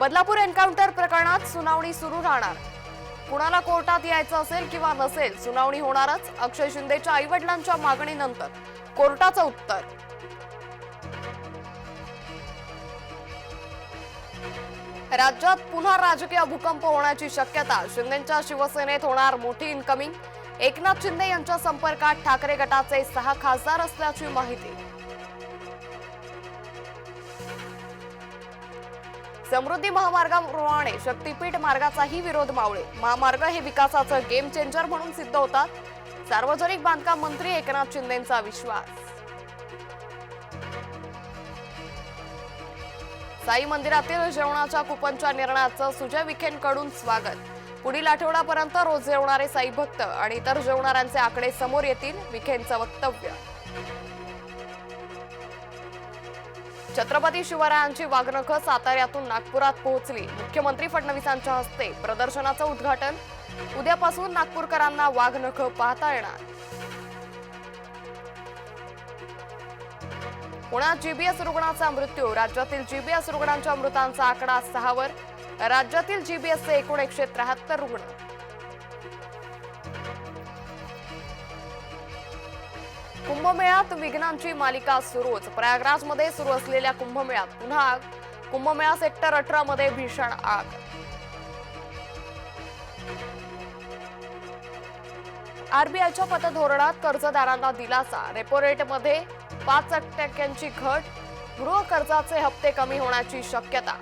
Badlapur encounter प्रकरणात सुनावणी सुरू राहणार. कुणाला कोर्टात यायचं असेल किंवा नसेल सुनावणी होणारच अक्षय शिंदेच्या आईवडिलांच्या मागणीनंतर. कोर्टाचं उत्तर. राज्यात पुन्हा राजकीय भूकंप होण्याची शक्यता. शिंदेच्या शिवसेनेत होणार मोठी इनकमिंग एकनाथ शिंदे यांच्या संपर्कात ठाकरे गटाचे सहा खासदार असल्याची माहिती. समृद्धी महामार्गाप्रमाणे शक्तीपीठ मार्गाचाही विरोध मावळे. महामार्ग हे विकासाचं गेम चेंजर म्हणून सिद्ध होतात. सार्वजनिक बांधकाम मंत्री एकनाथ शिंदेचा विश्वास. साई मंदिरातील जेवणाच्या कुपनच्या निर्णयाचं सुजय विखेंकडून स्वागत. पुढील आठवडापर्यंत रोज जेवणारे साई भक्त आणि इतर जेवणाऱ्यांचे आकडे समोर येतील विखेंचं वक्तव्य. छत्रपती शिवरायांची वाघनखं साताऱ्यातून नागपुरात पोहोचली. मुख्यमंत्री फडणवीसांच्या हस्ते प्रदर्शनाचं उद्घाटन. उद्यापासून नागपूरकरांना वाघनखं पाहता येणार. पुण्यात जीबीएस रुग्णाचा मृत्यू. राज्यातील जीबीएस रुग्णांच्या मृतांचा आकडा सहावर. राज्यातील जीबीएसचे एकूण एकशे त्र्याहत्तर रुग्ण. कुंभमेळ्यात विघ्नांची मालिका सुरूच. प्रयागराजमध्ये सुरू असलेल्या कुंभमेळ्यात पुन्हा आग कुंभमेळा सेक्टर अठरा मध्ये भीषण आग. आरबीआयच्या पतधोरणात कर्जदारांना दिलासा. रेपो रेटमध्ये पाच टक्क्यांची घट. गृह कर्जाचे हप्ते कमी होण्याची शक्यता.